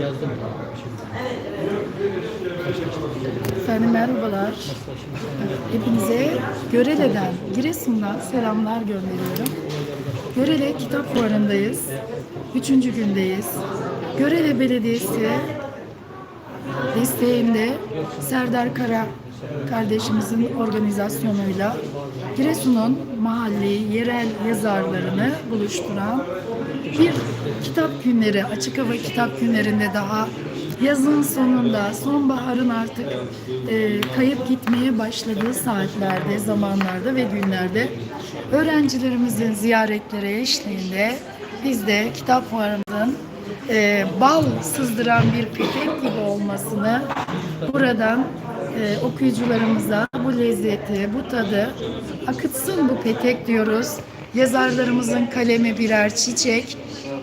Yazdım. Efendim merhabalar. Hepinize Görele'den, Giresun'dan selamlar gönderiyorum. Görele Kitap Fuarı'ndayız. Üçüncü gündeyiz. Görele Belediyesi desteğinde Serdar Kara kardeşimizin organizasyonuyla Giresun'un mahalli, yerel yazarlarını buluşturan bir kitap günleri, açık hava kitap günlerinde daha yazın sonunda, sonbaharın artık e, kayıp gitmeye başladığı saatlerde, zamanlarda ve günlerde öğrencilerimizin ziyaretleri eşliğinde biz de kitap fuarımızın e, bal sızdıran bir petek gibi olmasını buradan e, okuyucularımıza bu lezzeti, bu tadı akıtsın bu petek diyoruz. Yazarlarımızın kalemi birer çiçek.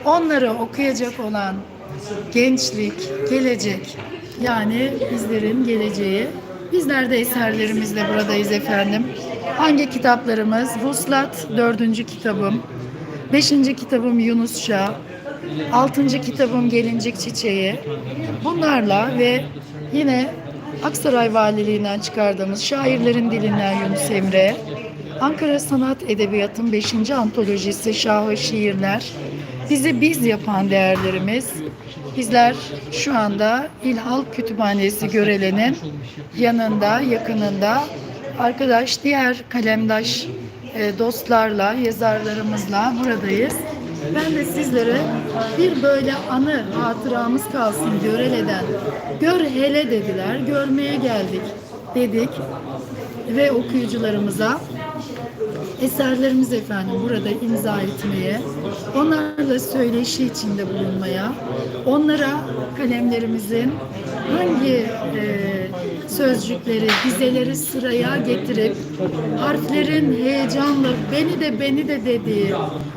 Onları okuyacak olan gençlik, gelecek yani bizlerin geleceği. Bizler de eserlerimizle buradayız efendim. Hangi kitaplarımız? Vuslat dördüncü kitabım. Beşinci kitabım Yunusça. Altıncı kitabım Gelincik Çiçeği. Bunlarla ve yine Aksaray Valiliğinden çıkardığımız şairlerin dilinden Yunus Emre, Ankara Sanat Edebiyatı'nın 5. antolojisi Şahı Şiirler, bizi biz yapan değerlerimiz. Bizler şu anda İl Halk Kütüphanesi Görele'nin yanında, yakınında arkadaş, diğer kalemdaş e, dostlarla, yazarlarımızla buradayız. Ben de sizlere bir böyle anı hatıramız kalsın Görele'den. Gör hele dediler, görmeye geldik dedik ve okuyucularımıza eserlerimiz efendim burada imza etmeye, onlarla söyleşi içinde bulunmaya, onlara kalemlerimizin hangi e, sözcükleri, dizeleri sıraya getirip harflerin heyecanla beni de beni de dediği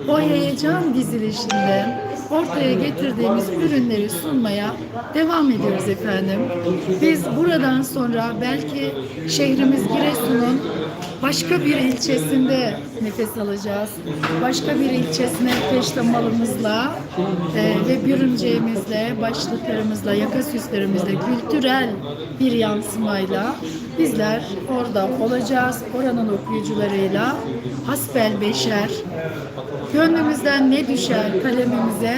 o heyecan dizilişinden ortaya getirdiğimiz ürünleri sunmaya devam ediyoruz efendim. Biz buradan sonra belki şehrimiz Giresun'un başka bir ilçesinde nefes alacağız. Başka bir ilçesine peştemalımızla e, ve bürümceğimizle, başlıklarımızla, yaka süslerimizle, kültürel bir yansımayla bizler orada olacağız. Oranın okuyucularıyla hasbel beşer, gönlümüzden ne düşer kalemimize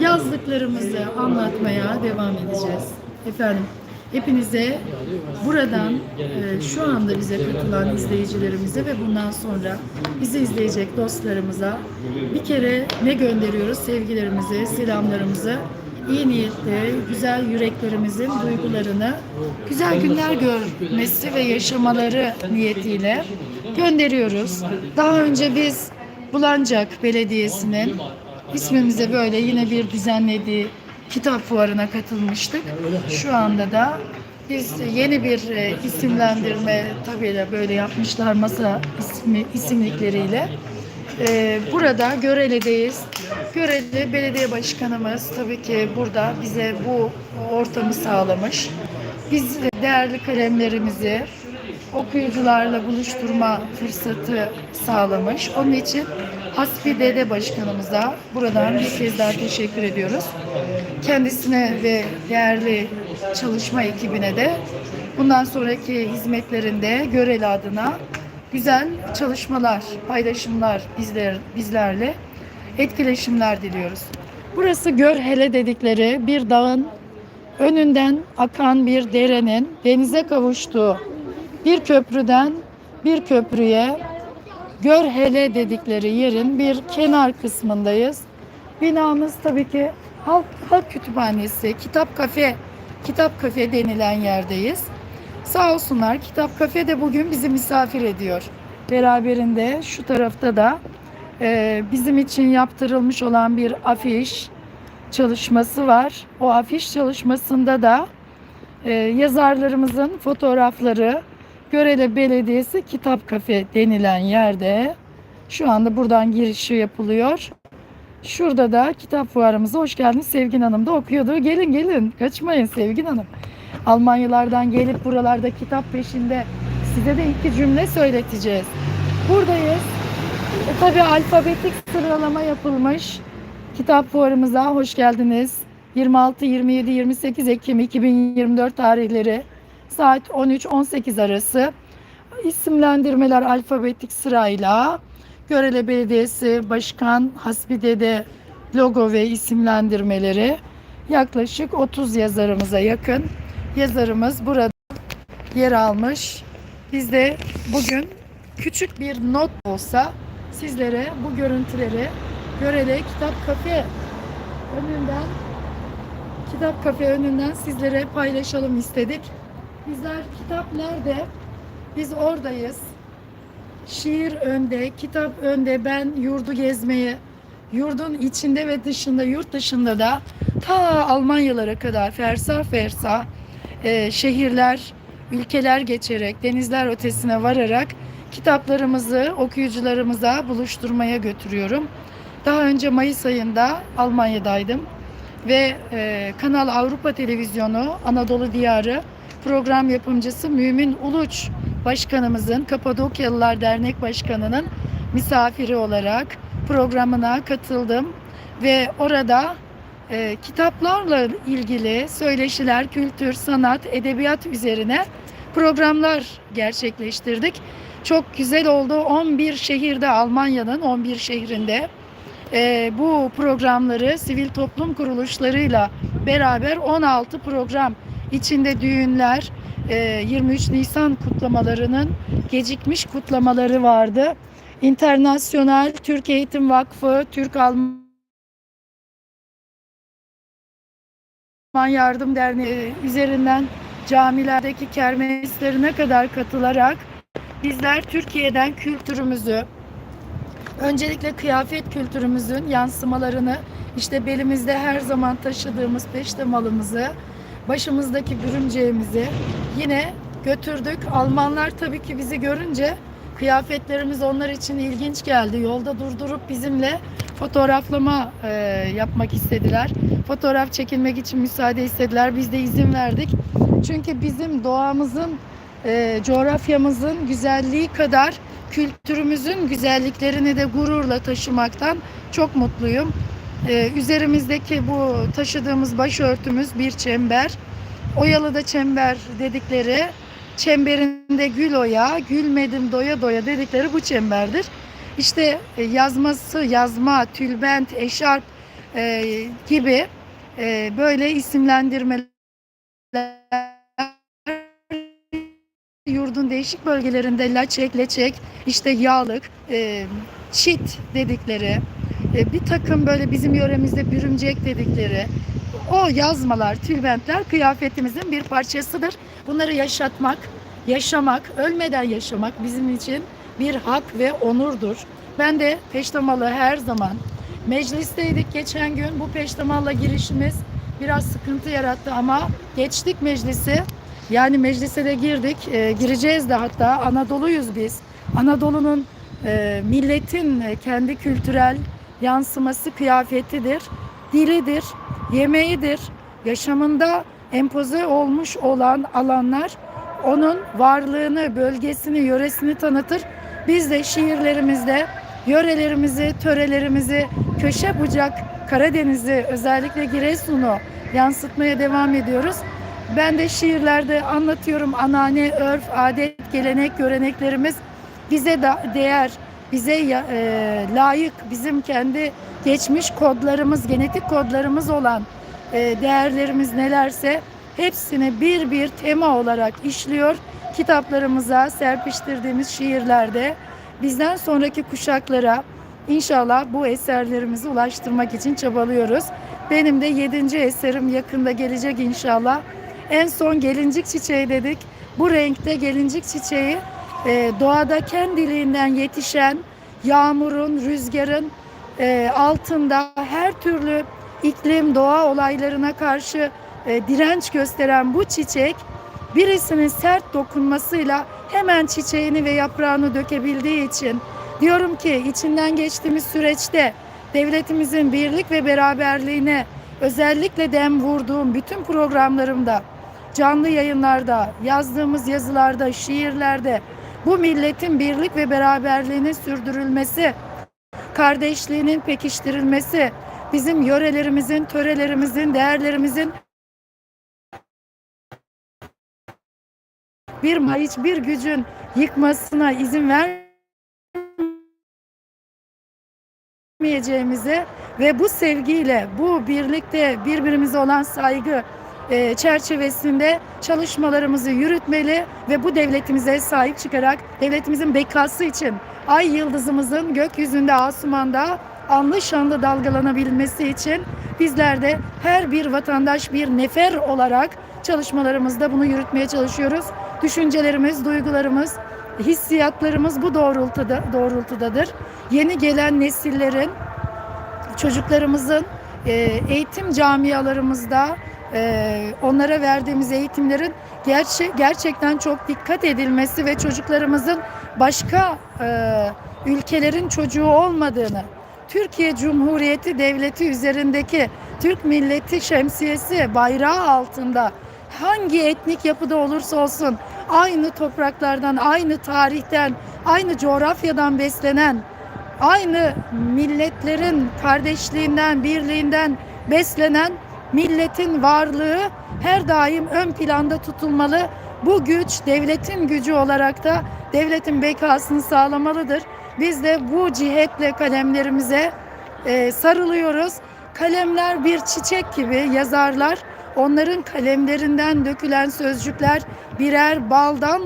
yazdıklarımızı anlatmaya devam edeceğiz. Efendim hepinize buradan e, şu anda bize katılan izleyicilerimize ve bundan sonra bizi izleyecek dostlarımıza bir kere ne gönderiyoruz? Sevgilerimizi, selamlarımızı iyi niyetli, güzel yüreklerimizin duygularını güzel günler görmesi ve yaşamaları niyetiyle gönderiyoruz. Daha önce biz Bulancak Belediyesi'nin ismimize böyle yine bir düzenlediği kitap fuarına katılmıştık. Şu anda da biz yeni bir e, isimlendirme tabii de böyle yapmışlar masa ismi, isimlikleriyle. E, burada Görele'deyiz. Görele Belediye Başkanımız tabii ki burada bize bu ortamı sağlamış. Biz değerli kalemlerimizi okuyucularla buluşturma fırsatı sağlamış. Onun için Hasbi Dede Başkanımıza buradan bir kez daha teşekkür ediyoruz. Kendisine ve değerli çalışma ekibine de bundan sonraki hizmetlerinde Göreli adına güzel çalışmalar, paylaşımlar bizler, bizlerle etkileşimler diliyoruz. Burası Görhele dedikleri bir dağın önünden akan bir derenin denize kavuştuğu bir köprüden bir köprüye Görhele dedikleri yerin bir kenar kısmındayız. Binamız tabii ki Halk, Halk Kütüphanesi, Kitap Kafe, Kitap Kafe denilen yerdeyiz. Sağ olsunlar Kitap Kafe de bugün bizi misafir ediyor. Beraberinde şu tarafta da e, bizim için yaptırılmış olan bir afiş çalışması var. O afiş çalışmasında da e, yazarlarımızın fotoğrafları Görele Belediyesi Kitap Kafe denilen yerde şu anda buradan girişi yapılıyor. Şurada da kitap fuarımıza hoş geldiniz Sevgin Hanım da okuyordu. Gelin gelin kaçmayın Sevgin Hanım. Almanyalardan gelip buralarda kitap peşinde size de iki cümle söyleteceğiz. Buradayız. E, tabii alfabetik sıralama yapılmış. Kitap fuarımıza hoş geldiniz. 26, 27, 28 Ekim 2024 tarihleri saat 13-18 arası isimlendirmeler alfabetik sırayla Görele Belediyesi Başkan Hasbide'de logo ve isimlendirmeleri yaklaşık 30 yazarımıza yakın yazarımız burada yer almış. Biz de bugün küçük bir not olsa sizlere bu görüntüleri Görele Kitap Kafe önünden Kitap Kafe önünden sizlere paylaşalım istedik. Bizler kitap nerede? Biz oradayız. Şiir önde, kitap önde. Ben yurdu gezmeye, yurdun içinde ve dışında, yurt dışında da ta Almanyalara kadar fersah fersah e, şehirler, ülkeler geçerek, denizler ötesine vararak kitaplarımızı okuyucularımıza buluşturmaya götürüyorum. Daha önce Mayıs ayında Almanya'daydım ve e, Kanal Avrupa Televizyonu Anadolu Diyarı program yapımcısı Mümin Uluç Başkanımızın Kapadokyalılar Dernek Başkanı'nın misafiri olarak programına katıldım ve orada e, kitaplarla ilgili söyleşiler, kültür, sanat, edebiyat üzerine programlar gerçekleştirdik. Çok güzel oldu. 11 şehirde Almanya'nın 11 şehrinde e, bu programları sivil toplum kuruluşlarıyla beraber 16 program içinde düğünler, e, 23 Nisan kutlamalarının gecikmiş kutlamaları vardı. İnternasyonel Türk Eğitim Vakfı, Türk Alman Yardım Derneği üzerinden camilerdeki kermeslerine kadar katılarak bizler Türkiye'den kültürümüzü, öncelikle kıyafet kültürümüzün yansımalarını, işte belimizde her zaman taşıdığımız peştemalımızı, başımızdaki bürümceğimizi yine götürdük. Almanlar tabii ki bizi görünce kıyafetlerimiz onlar için ilginç geldi. Yolda durdurup bizimle fotoğraflama e, yapmak istediler. Fotoğraf çekilmek için müsaade istediler. Biz de izin verdik. Çünkü bizim doğamızın, e, coğrafyamızın güzelliği kadar kültürümüzün güzelliklerini de gururla taşımaktan çok mutluyum. Ee, üzerimizdeki bu taşıdığımız başörtümüz bir çember. Oyalı da çember dedikleri çemberinde gül oya, gülmedim doya doya dedikleri bu çemberdir. İşte e, yazması, yazma, tülbent, eşarp e, gibi e, böyle isimlendirmeler yurdun değişik bölgelerinde laçek, leçek, işte yağlık, e, çit dedikleri, bir takım böyle bizim yöremizde bürümcek dedikleri o yazmalar, tülbentler kıyafetimizin bir parçasıdır. Bunları yaşatmak, yaşamak, ölmeden yaşamak bizim için bir hak ve onurdur. Ben de peştemalı her zaman meclisteydik geçen gün. Bu peştemalla girişimiz biraz sıkıntı yarattı ama geçtik meclisi. Yani meclise de girdik, e, gireceğiz de hatta Anadolu'yuz biz. Anadolu'nun e, milletin e, kendi kültürel yansıması kıyafetidir, dilidir, yemeğidir, yaşamında empoze olmuş olan alanlar onun varlığını, bölgesini, yöresini tanıtır. Biz de şiirlerimizde yörelerimizi, törelerimizi, köşe bucak Karadeniz'i, özellikle Giresun'u yansıtmaya devam ediyoruz. Ben de şiirlerde anlatıyorum anane, örf, adet, gelenek, göreneklerimiz bize da değer, bize e, layık, bizim kendi geçmiş kodlarımız, genetik kodlarımız olan e, değerlerimiz nelerse hepsini bir bir tema olarak işliyor. Kitaplarımıza serpiştirdiğimiz şiirlerde bizden sonraki kuşaklara inşallah bu eserlerimizi ulaştırmak için çabalıyoruz. Benim de yedinci eserim yakında gelecek inşallah. En son gelincik çiçeği dedik. Bu renkte gelincik çiçeği e, doğada kendiliğinden yetişen yağmurun, rüzgarın e, altında her türlü iklim, doğa olaylarına karşı e, direnç gösteren bu çiçek birisinin sert dokunmasıyla hemen çiçeğini ve yaprağını dökebildiği için diyorum ki içinden geçtiğimiz süreçte devletimizin birlik ve beraberliğine özellikle dem vurduğum bütün programlarımda canlı yayınlarda, yazdığımız yazılarda, şiirlerde bu milletin birlik ve beraberliğinin sürdürülmesi, kardeşliğinin pekiştirilmesi, bizim yörelerimizin, törelerimizin, değerlerimizin bir hiçbir gücün yıkmasına izin vermeyeceğimizi ve bu sevgiyle, bu birlikte birbirimize olan saygı e, çerçevesinde çalışmalarımızı yürütmeli ve bu devletimize sahip çıkarak devletimizin bekası için ay yıldızımızın gökyüzünde, asumanda anlı şanlı dalgalanabilmesi için bizler de her bir vatandaş bir nefer olarak çalışmalarımızda bunu yürütmeye çalışıyoruz. Düşüncelerimiz, duygularımız, hissiyatlarımız bu doğrultuda doğrultudadır. Yeni gelen nesillerin çocuklarımızın e, eğitim camialarımızda e, onlara verdiğimiz eğitimlerin gerçe, gerçekten çok dikkat edilmesi ve çocuklarımızın başka e, ülkelerin çocuğu olmadığını, Türkiye Cumhuriyeti Devleti üzerindeki Türk milleti şemsiyesi bayrağı altında hangi etnik yapıda olursa olsun aynı topraklardan, aynı tarihten, aynı coğrafyadan beslenen aynı milletlerin kardeşliğinden, birliğinden beslenen milletin varlığı her daim ön planda tutulmalı. Bu güç devletin gücü olarak da devletin bekasını sağlamalıdır. Biz de bu cihetle kalemlerimize e, sarılıyoruz. Kalemler bir çiçek gibi yazarlar. Onların kalemlerinden dökülen sözcükler birer baldan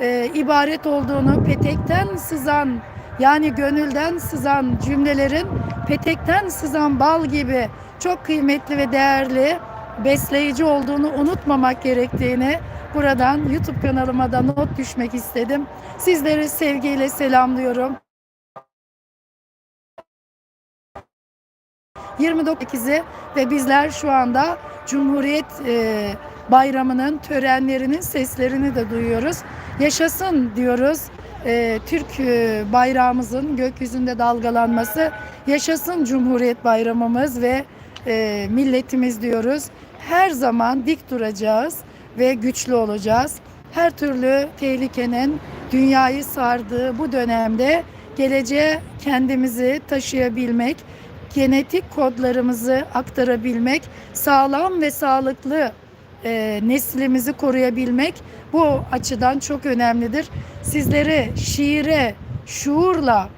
e, ibaret olduğunu, petekten sızan yani gönülden sızan cümlelerin petekten sızan bal gibi çok kıymetli ve değerli, besleyici olduğunu unutmamak gerektiğini buradan YouTube kanalıma da not düşmek istedim. Sizleri sevgiyle selamlıyorum. 29'i ve bizler şu anda Cumhuriyet e, Bayramı'nın törenlerinin seslerini de duyuyoruz. Yaşasın diyoruz. E, Türk e, bayrağımızın gökyüzünde dalgalanması. Yaşasın Cumhuriyet Bayramımız ve e, milletimiz diyoruz. Her zaman dik duracağız ve güçlü olacağız. Her türlü tehlikenin dünyayı sardığı bu dönemde geleceğe kendimizi taşıyabilmek, genetik kodlarımızı aktarabilmek, sağlam ve sağlıklı e, neslimizi koruyabilmek bu açıdan çok önemlidir. Sizleri şiire, şuurla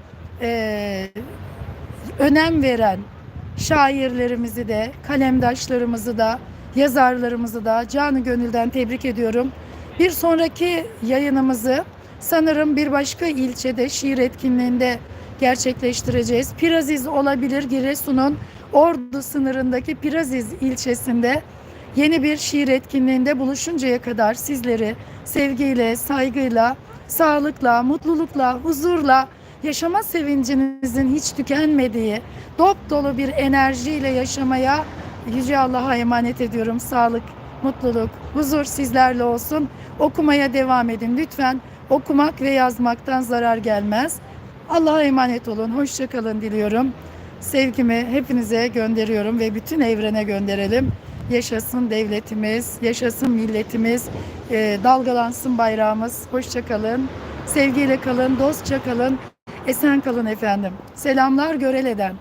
e, önem veren şairlerimizi de, kalemdaşlarımızı da, yazarlarımızı da canı gönülden tebrik ediyorum. Bir sonraki yayınımızı sanırım bir başka ilçede şiir etkinliğinde gerçekleştireceğiz. Piraziz olabilir Giresun'un Ordu sınırındaki Piraziz ilçesinde yeni bir şiir etkinliğinde buluşuncaya kadar sizleri sevgiyle, saygıyla, sağlıkla, mutlulukla, huzurla, yaşama sevincinizin hiç tükenmediği, dop dolu bir enerjiyle yaşamaya Yüce Allah'a emanet ediyorum. Sağlık, mutluluk, huzur sizlerle olsun. Okumaya devam edin lütfen. Okumak ve yazmaktan zarar gelmez. Allah'a emanet olun. Hoşçakalın diliyorum. Sevgimi hepinize gönderiyorum ve bütün evrene gönderelim. Yaşasın devletimiz, yaşasın milletimiz, e, dalgalansın bayrağımız. Hoşçakalın. Sevgiyle kalın, dostça kalın. Esen kalın efendim. Selamlar Görele'den.